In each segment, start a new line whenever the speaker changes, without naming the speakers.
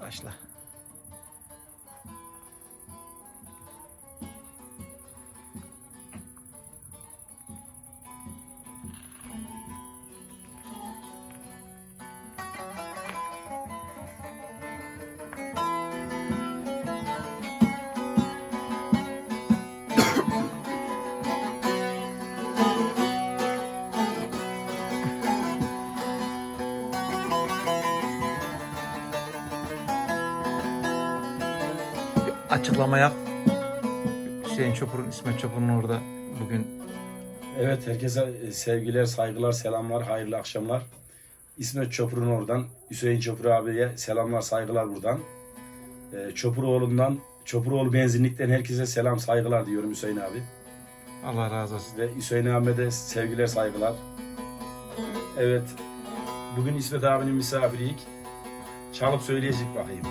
Başla. Açıklama yap. Hüseyin Çopur'un, İsmet Çopur'un orada bugün
Evet herkese e, sevgiler, saygılar, selamlar, hayırlı akşamlar. İsmet Çopur'un oradan, Hüseyin Çopur abiye selamlar, saygılar buradan. E, Çopuroğlu'ndan, Çopuroğlu benzinlikten herkese selam, saygılar diyorum Hüseyin abi.
Allah razı olsun.
Ve Hüseyin abime de sevgiler, saygılar. Evet, bugün İsmet abinin misafiriyik. Çalıp söyleyecek bakayım.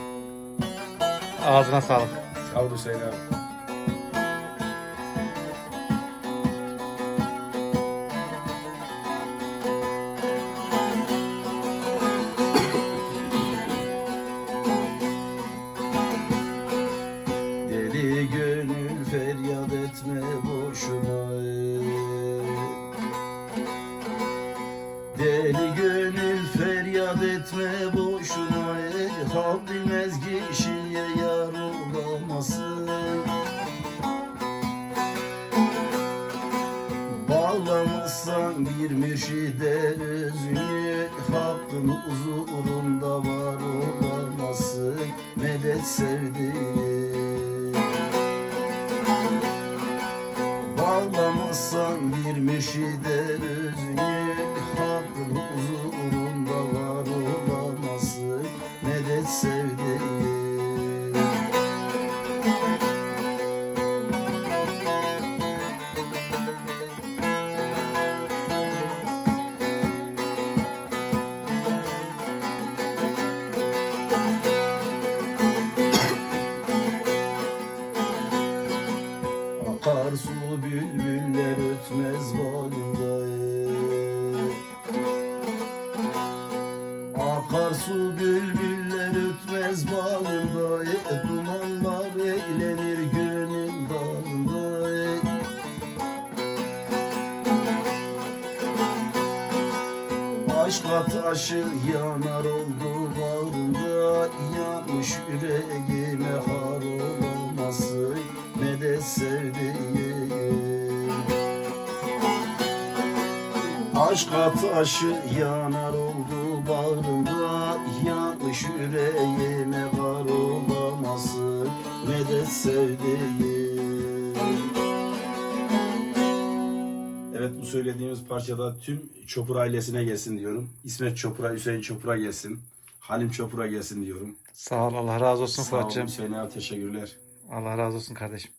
Ağzına sağlık.
Sağ ol Hüseyin abi.
Etme boşuna Hal bilmez kişiye yar olamasın Bağlamışsan bir mürşide özünü Hakkın huzurunda var olamazsın Medet sevdiğim Bağlamışsan bir mürşide özünü bülbüller ötmez bağında Akarsu bülbüller ötmez bağında Dumanlar eğlenir gönül dağında Aşk ataşı yanar oldu bağrımda. Yanmış yüreğime har Aşk ataşı yanar oldu bağrımda Yanmış yüreğime var olamasın Medet sevdiğim
Evet bu söylediğimiz parçada tüm Çopur ailesine gelsin diyorum. İsmet Çopur'a, Hüseyin Çopur'a gelsin. Halim Çopur'a gelsin diyorum.
Sağ ol. Allah razı olsun
Sağ olun
Fuat'cığım.
Hüseyin abi teşekkürler.
Allah razı olsun kardeşim.